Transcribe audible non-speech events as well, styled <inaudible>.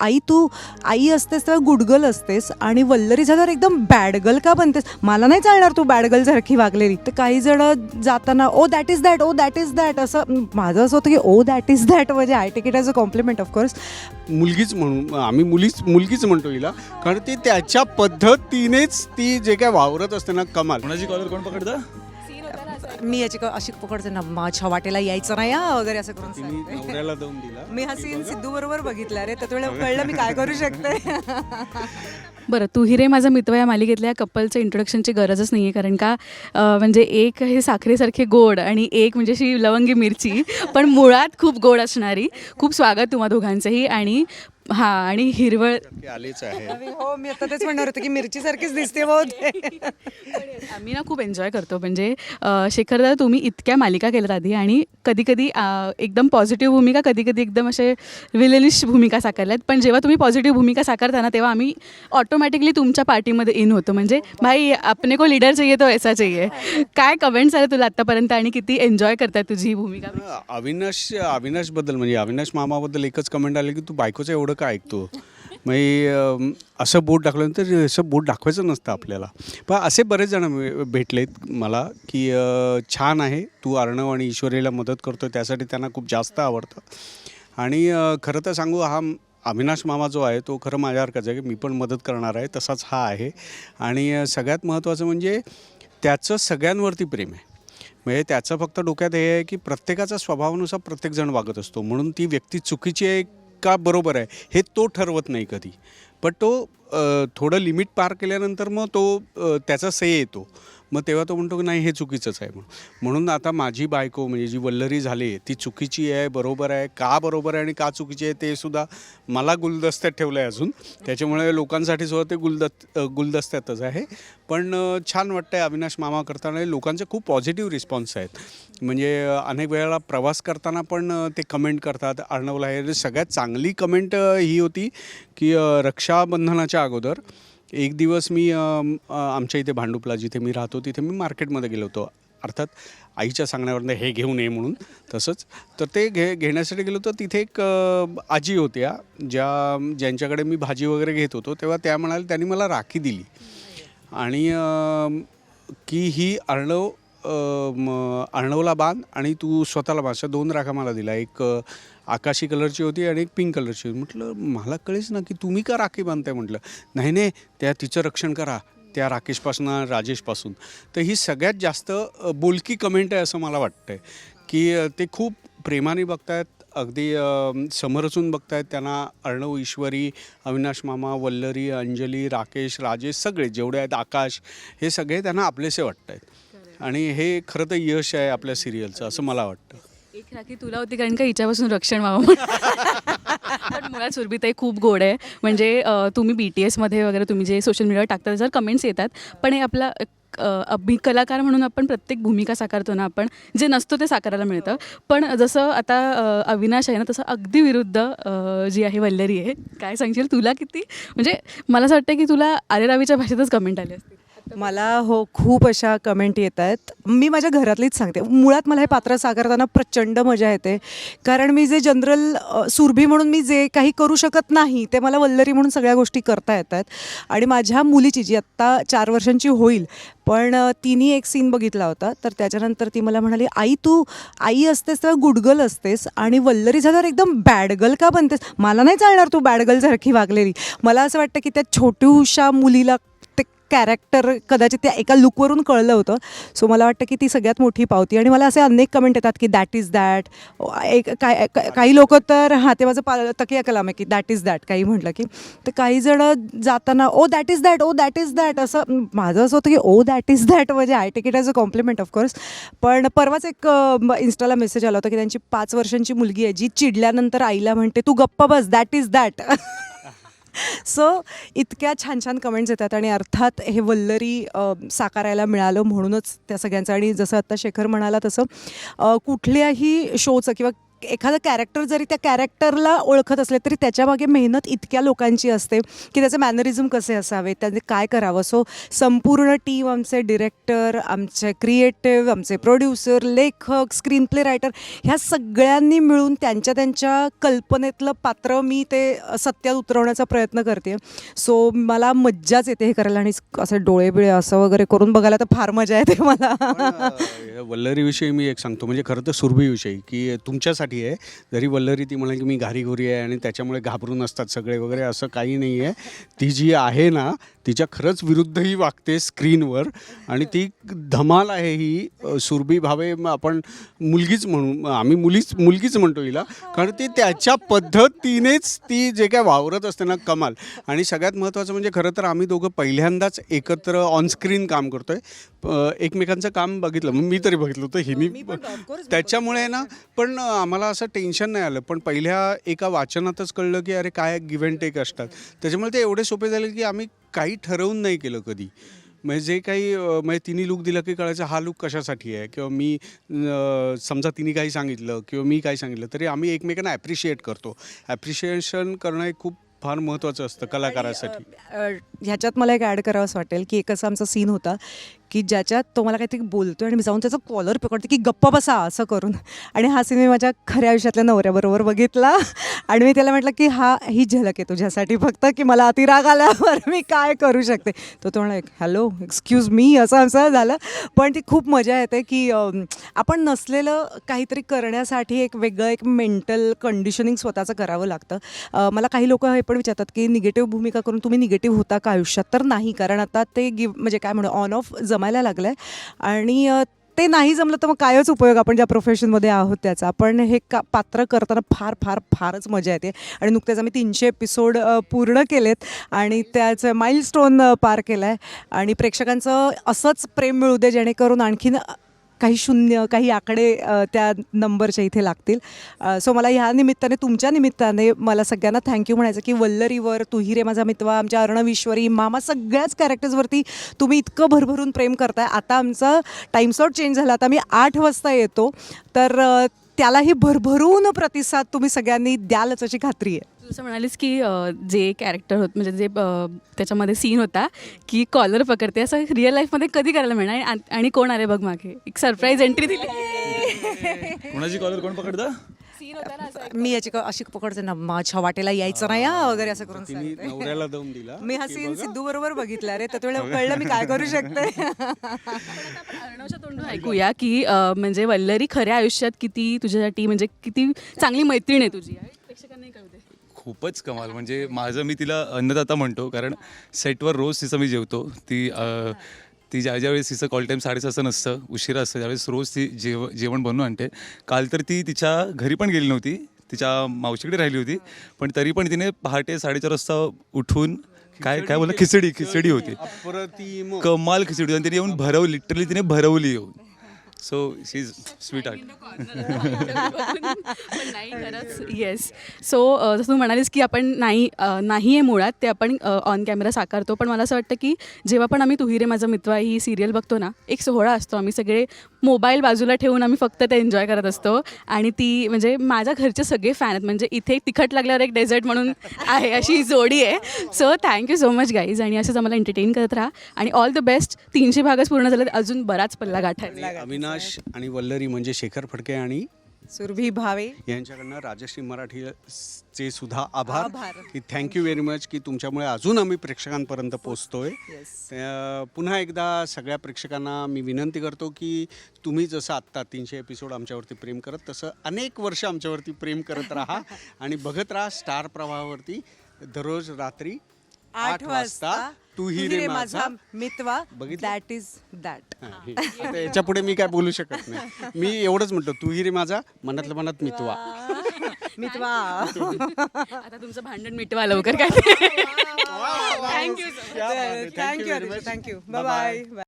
आई तू आई असतेस तेव्हा गुडगल असतेस आणि वल्लरी झाल्यावर एकदम बॅडगल का बनतेस? मला नाही चालणार तू बॅडगल सारखी वागलेली. तर काही जण जाताना ओ that is that oh that is that असं माझं असं होतं की ओ दॅट इज दॅट म्हणजे I take it as a compliment of course मुलगीच म्हणून आम्ही मुलीच मुलगीच म्हणतो हिला कारण ती त्याच्या पद्धतीनेच ती जे काय वावरत असते ना कमाल. कोणाची कॉलर कोण पकडतं? मी याची क- अशी पकडते ना माझ्या वाटेला यायचं नाही हा वगैरे असं करून तिने सांगते. नवऱ्याला दम दिला. मी हा सीन सिद्धू बरोबर बघितला रे तर वेळेला कळलं मी काय करू शकते. <laughs> बरं तू हिरे माझा मित्र या मालिकेतल्या कपलचं इंट्रोडक्शनची गरजच नाही आहे कारण का अं, म्हणजे एक हे साखरेसारखे गोड आणि एक म्हणजे अशी लवंगी मिरची पण मुळात खूप गोड असणारी. खूप स्वागत तुम्हा दोघांचंही आणि हां आणि हिरवळ आलेच आहे. हो मी आता तेच म्हणणार होते की मिरची सारखीच दिसते बहुत <laughs> आम्ही ना खूप एन्जॉय करतो. म्हणजे अं, शेखरदा तुम्ही इतक्या मालिका केल्यात आधी आणि कधी कधी एकदम पॉझिटिव्ह भूमिका कधी कधी एकदम असे विलेनिश भूमिका साकारल्यात. पण जेव्हा तुम्ही पॉझिटिव्ह भूमिका साकारता ना तेव्हा आम्ही ऑटोमॅटिकली तुमच्या पार्टीमध्ये इन होतो. म्हणजे भाई अपने को लीडर चाहिए तो ऐसा चाहिए. काय कमेंट्स आले तुला आत्तापर्यंत आणि किती एन्जॉय करताय तुझी ही भूमिका? अविनाश अविनाशबद्दल म्हणजे अविनाश मामाबद्दल एकच कमेंट आली की तू बायकोचं एवढं काय ऐकतो? मग असं बोट दाखवल्यानंतर असं बोट दाखवायचं नसतं आपल्याला. पण असे बरेच जण भेटलेत मला की छान आहे तू अर्णव आणि ईश्वरीला मदत करतो त्यासाठी त्यांना खूप जास्त आवडतं. आणि खरं तर सांगू हा अविनाश मामा जो आहे तो खरं माझ्यासारखाच आहे की मी पण मदत करणार आहे तसाच हा आहे. आणि सगळ्यात महत्त्वाचं म्हणजे त्याचं सगळ्यांवरती प्रेम आहे. म्हणजे त्याचं फक्त डोक्यात हे आहे की प्रत्येकाचा स्वभावानुसार प्रत्येकजण वागत असतो. म्हणून ती व्यक्ती चुकीची आहे का बरोबर आहे हे तो ठरवत नाही कधी. पण तो थोडं लिमिट पार केल्यानंतर मग तो त्याचा सय येतो. मग तेव्हा तो म्हणतो की नाही हे चुकीचंच आहे म्हणून. म्हणून आता माझी बायको म्हणजे जी वल्लरी झाली ती चुकीची आहे बरोबर आहे का बरोबर आहे आणि का चुकीची आहे ते सुद्धा मला गुलदस्त्यात ठेवलं आहे अजून. त्याच्यामुळे लोकांसाठी सुद्धा ते गुलदस्त गुलदस्त्यातच आहे. पण छान वाटतं आहे अविनाश मामा करताना. लोकांचे खूप पॉझिटिव्ह रिस्पॉन्स आहेत. म्हणजे अनेक वेळेला प्रवास करताना पण ते कमेंट करतात. अर्णवला हे सगळ्यात चांगली कमेंट ही होती की रक्षाबंधनाच्या अगोदर एक दिवस मी आमच्या इथे भांडुपला जिथे मी राहतो तिथे मी मार्केटमध्ये गेलो होतो. अर्थात आईच्या सांगण्यावरनं हे घेऊ नये म्हणून तसंच. तर ते घे घेण्यासाठी गेलो तर तिथे एक आजी होत्या ज्या ज्यांच्याकडे मी भाजी वगैरे घेत होतो तेव्हा त्या म्हणाल्या त्यांनी मला राखी दिली. आणि की ही अर्णव अर्णवला बांध आणि तू स्वतःला बांध. अशा दोन राखा मला दिला. एक आकाशी कलरची होती आणि एक पिंक कलरची होती. म्हटलं मला कळेच ना की तुम्ही का राखी बांधताय? म्हटलं नाही नाही त्या तिचं रक्षण करा त्या राकेशपासून राजेशपासून. तर ही सगळ्यात जास्त बोलकी कमेंट आहे असं मला वाटतं आहे की ते खूप प्रेमाने बघतायत अगदी समरचून समरसून बघतायत त्यांना. अर्णव ईश्वरी अविनाश मामा वल्लरी अंजली राकेश राजेश सगळे जेवढे आहेत आकाश हे सगळे त्यांना आपलेसे वाटत आहेत आणि हे खरं तर यश आहे आपल्या सिरियलचं असं मला वाटतं. एक राखी तुला होती कारण का हिच्यापासून रक्षण व्हावं पण मुळात सुरभीताई खूप गोड आहे. म्हणजे तुम्ही बी टी एसमध्ये वगैरे तुम्ही जे सोशल मीडियावर टाकता जर कमेंट्स येतात. पण हे आपला अ, अभि कलाकार म्हणून आपण प्रत्येक भूमिका साकारतो ना आपण जे नसतो ते साकारायला मिळतं. पण जसं आता अ, अविनाश आहे ना तसं अगदी विरुद्ध अ, जी आहे वल्लरी आहे. काय सांगशील? तुला किती? म्हणजे मला असं वाटतं की तुला आरे रावीच्या भाषेतच कमेंट आली असते मला हो खूप अशा कमेंट येत आहेत. मी माझ्या घरातलीच सांगते. मुळात मला हे पात्र साकारताना प्रचंड मजा येते. कारण मी जे जनरल सुरभी म्हणून मी जे काही करू शकत नाही ते मला वल्लरी म्हणून सगळ्या गोष्टी करता येतात आणि माझ्या मुलीची जी आत्ता चार वर्षांची होईल पण तिने एक सीन बघितला होता. तर त्याच्यानंतर ती मला म्हणाली आई तू आई असतेस तेव्हा गुडगल असतेस आणि वल्लरी झाल्यावर एकदम बॅडगल का बनतेस? मला नाही चालणार तू बॅडगलसारखी वागलेली. मला असं वाटतं की त्या छोट्यूशा मुलीला कॅरेक्टर कदाचित त्या एका लुकवरून कळलं होतं. सो मला वाटतं की ती सगळ्यात मोठी पावती. आणि मला असे अनेक कमेंट येतात की दॅट इज दॅट एक काय काही लोक तर हां ते माझं पा तकिया कलाम आहे की दॅट इज दॅट काही म्हटलं की. तर काही जणं जाताना ओ that is that oh that is that असं माझं असं होतं की ओ दॅट इज दॅट म्हणजे I take it as a compliment of course पण परवाच एक इन्स्टाला मेसेज आला होता की त्यांची पाच वर्षांची मुलगी आहे जी चिडल्यानंतर आईला म्हणते तू गप्पा बस दॅट इज दॅट सो इतक्या छान छान कमेंट्स येतात आणि अर्थात हे वल्लरी साकारायला मिळालं म्हणूनच त्या सगळ्यांचं. आणि जसं आत्ता शेखर म्हणाला तसं कुठल्याही शोचं किंवा एखादं कॅरेक्टर जरी त्या कॅरेक्टरला ओळखत असले तरी त्याच्यामागे मेहनत इतक्या लोकांची असते की त्याचे मॅनरिझम कसे असावे त्यांनी काय करावं? सो संपूर्ण टीम आमचे डिरेक्टर आमचे क्रिएटिव्ह आमचे प्रोड्युसर लेखक स्क्रीन प्ले रायटर ह्या सगळ्यांनी मिळून त्यांच्या त्यांच्या कल्पनेतलं पात्र मी ते सत्यात उतरवण्याचा प्रयत्न करते सो मला मज्जाच येते हे करायला आणि असे डोळे बिळे असं वगैरे करून बघायला तर फार मजा येते मला. वल्लरीविषयी मी एक सांगतो. म्हणजे खरं तर सुरभीविषयी की तुमच्यासाठी आहे. जरी वल्लरी ती म्हणाली की मी घारीघोरी आहे आणि त्याच्यामुळे घाबरून असतात सगळे वगैरे असं काही नाही आहे. ती जी आहे ना तिच्या खरंच विरुद्धही वागते स्क्रीनवर आणि ती धमाल आहे ही. सुरभी भावे आपण मुलगीच म्हणू आम्ही मुलीच मुलगीच म्हणतो हिला. कारण ती त्याच्या पद्धतीनेच ती जे काय वावरत असते ना कमाल. आणि सगळ्यात महत्त्वाचं म्हणजे खरं तर आम्ही दोघं पहिल्यांदाच एकत्र ऑनस्क्रीन काम करतोय. एकमेकांचं काम बघितलं. मी तरी बघितलं होतं हिनी त्याच्यामुळे ना पण आम्हाला असं टेन्शन नाही आलं पण पहिल्या एका वाचनातच कळलं की अरे काय गिव्ह अँड टेक असतात. त्याच्यामुळे ते एवढे सोपे झाले की आम्ही काही ठरवून नाही केलं कधी. म्हणजे जे काही म्हणजे तिने लूक दिला की कळायचं हा लूक कशासाठी आहे किंवा मी समजा तिने काही सांगितलं किंवा मी काही सांगितलं तरी आम्ही एकमेकांना ॲप्रिशिएट करतो. ॲप्रिशिएशन करणं हे खूप फार महत्त्वाचं असतं कलाकारासाठी. ह्याच्यात मला एक ॲड करावंसं वाटेल की एक असा आमचा सीन होता की ज्याच्यात तो मला काहीतरी बोलतोय आणि मी जाऊन त्याचा कॉलर पकडते की गप्पा बसा असं करून. आणि हा सीन माझ्या खऱ्या आयुष्यातल्या नवऱ्याबरोबर बघितला. आणि मी त्याला म्हटलं की हा ही झलक आहे तुझ्यासाठी फक्त की मला अतिराग आल्यावर मी काय करू शकते? तो तो म्हणला हॅलो एक्सक्यूज मी असं असं झालं. पण ती खूप मजा येते की आपण नसलेलं काहीतरी करण्यासाठी एक वेगळं एक मेंटल कंडिशनिंग स्वतःचं करावं लागतं. मला काही लोक हे पण विचारतात की निगेटिव्ह भूमिका करून तुम्ही निगेटिव्ह होता का आयुष्यात? तर नाही कारण आता ते गिव म्हणजे काय म्हणू ऑन ऑफ जमायला लागलं आहे आणि ते नाही जमलं तर मग कायच उपयोग आपण ज्या प्रोफेशनमध्ये आहोत त्याचा. पण हे का पात्र करताना फार फार फारच मजा येते. आणि नुकत्याच आम्ही तीनशे एपिसोड पूर्ण केलेत. आणि त्याचं माइलस्टोन पार केला आहे आणि प्रेक्षकांचं असंच प्रेम मिळू दे जेणेकरून आणखीन काही शून्य काही आकडे त्या नंबरच्या इथे लागतील. सो मला ह्या निमित्ताने तुमच्या निमित्ताने मला सगळ्यांना थँक्यू म्हणायचं की वल्लरीवर तुही रे माझा मित्वा आमच्या अर्णविश्वरी मामा सगळ्याच कॅरेक्टर्सवरती तुम्ही इतकं भरभरून प्रेम करताय. आता आमचा टाईमसॉट चेंज झाला आता मी आठ वाजता येतो. तर त्यालाही भरभरून प्रतिसाद तुम्ही सगळ्यांनी द्यालच अशी खात्री आहे. जसं म्हणालीस की अ, जे कॅरेक्टर होत म्हणजे जे अ, त्याच्यामध्ये सीन होता की कॉलर पकडते असं रिअल लाईफमध्ये कधी करायला मिळणार? आणि आणि कोण आले बघ मागे? एक सरप्राईज एंट्री दिली. कोणाची कॉलर कोण पकडतं? सीन होता ना असा मी याची क- अशी पकडते ना माझ्या वाटेला यायचं नाही हा वगैरे असं करून तिने सांगते. नवऱ्याला दम दिला. मी हा सीन सिद्धू बरोबर बघितला रे त्यावेळेला कळलं मी काय करू शकते. अर्णवच्या तोंडून ऐकूया की अ, म्हणजे वल्लरी खऱ्या आयुष्यात किती तुझ्यासाठी म्हणजे किती चांगली मैत्रीण आहे तुझी प्रेक्षकांनाही कळू दे. खूपच कमाल. म्हणजे माझं मी तिला अन्नदाता म्हणतो कारण सेटवर रोज तिचं मी जेवतो. ती अं, ती ज्या ज्या वेळेस तिचं कॉल टाईम साडेसहाचं नसतं उशिरा असतं त्यावेळेस रोज ती जेव जेवण बनवून आणते. काल तर ती तिच्या घरी पण गेली नव्हती तिच्या मावशीकडे राहिली होती पण तरी पण तिने पहाटे साडेचार वाजता उठून काय काय बोला खिचडी खिचडी होती. अप्रतिम. कमाल खिचडी होती. आणि तिने येऊन भरवली लिटरली तिने भरवली येऊन. So she is sweetheart पण नाही खरंच. येस सो जसं तू म्हणालीस की आपण नाही अ, नाही आहे मुळात ते आपण ऑन कॅमेरा साकारतो. पण मला असं वाटतं की जेव्हा पण आम्ही तुहिरे माझा मित्र ही सिरियल बघतो ना एक सोहळा असतो. आम्ही सगळे मोबाईल बाजूला ठेवून आम्ही फक्त ते एन्जॉय करत असतो. आणि ती म्हणजे माझ्या घरचे सगळे फॅन आहेत. म्हणजे इथे एक तिखट लागल्यावर एक डेझर्ट म्हणून आहे अशी जोडी आहे. So thank you so much guys आणि असंच आम्हाला एंटरटेन करत राहा. आणि ऑल द बेस्ट तीनशे भागच पूर्ण झाले अजून बराच पल्ला गाठायचा अविनाश आणि वल्लरी म्हणजे शेखर फडके आणि सुरभी भावे. यांच्याकडनं राजश्री मराठी चे सुद्धा आभार. की थँक्यू व्हेरी मच की तुमच्यामुळे अजून आम्ही प्रेक्षकांपर्यंत पोहोचतोय. त्या- पुन्हा एकदा सगळ्या प्रेक्षकांना मी विनंती करतो की तुम्ही जसं आत्ता तीनशे एपिसोड आमच्यावरती प्रेम करत तसं अनेक वर्ष आमच्यावरती प्रेम करत राहा <laughs> आणि बघत राहा स्टार प्रवाहावरती दररोज रात्री आठ वाजता तू ही रे माझा मितवा? दॅट इज दॅट याच्यापुढे मी काय बोलू शकत नाही. मी एवढंच म्हणतो तू ही रे माझा मनातल्या मनात मितवा. मितवा. आता तुमचं भांडण मिटवा लवकर काय thank you thank you thank you bye bye